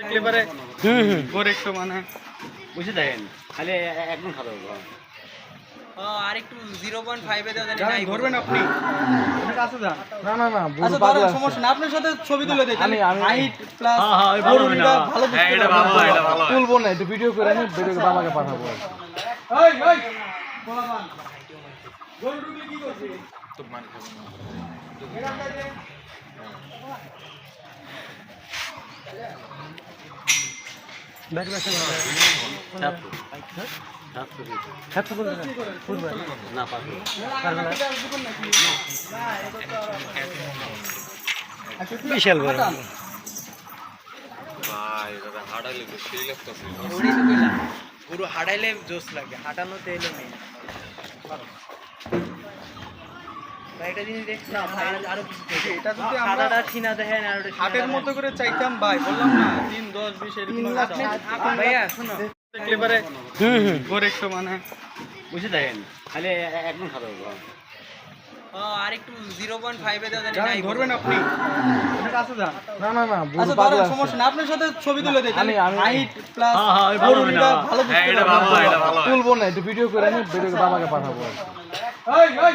পরে হুম হুম। গোর একটু মানে। বুঝে দেখেন খালি একদম খারাপ আর একটু জিরো পয়েন্ট ফাইভে দেওয়া জানি যান, নাই ধরবেন আপনি। আপনি কাছে যান। না না না বুড়ো পাগলা ধরেন আছে। সমস্যা না আপনার সাথে ছবি তুলে দেয় আমি- আমি- হাইট প্লাস ওই ভালো গরুটা না। ভালো বুঝতে এটা ভালো, পারবেন। এটা ভালো। তুলবো না একটু ভিডিও করে আমি ভিডিও বাবাকে পাঠাবো কি। এই এই পোলাপান গরু ঢুকলে কি করছিস এখান থেকে হ্যাঁ তো বলবে না। বুঝবে না। না পারব পারবে না। আচ্ছা, বিশাল বড়। গরু হাঁটাইলে জোস লাগে হাঁটানোতে এলো মেয়ে ভাই জিনিস দেখছি না ভাই আরও এটা যদি আমরা সাদাটা ঠিনা দেখেন আর ওটা হাটের মতো করে চাইতাম ভাই বললাম না তিন দশ বিশ এরকম আপনি ভাইয়া শোনো দেখলে হুম হুম। গোর একটু মানে। বুঝে দেখেন খালি একদম খারাপ আর একটু নাই ধরবেন আপনি। আপনি কাছে যান না না না আচ্ছা ধরেন সমস্যা না আপনার সাথে ছবি তুলে আমি- হাইট প্লাস হ্যাঁ, হ্যাঁ, ভালো না। হ্যাঁ, বুঝতে এটা ভালো, এটা ভালো। তুলবো না একটু ভিডিও করে আমি ভিডিও বাবাকে পাঠাবো। এই এই।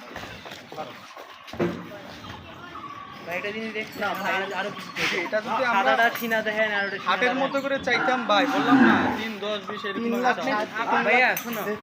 হাটের মতো করে চাইতাম ভাই বললাম না তিন দশ বিশ এরকম ভাইয়া শোনো।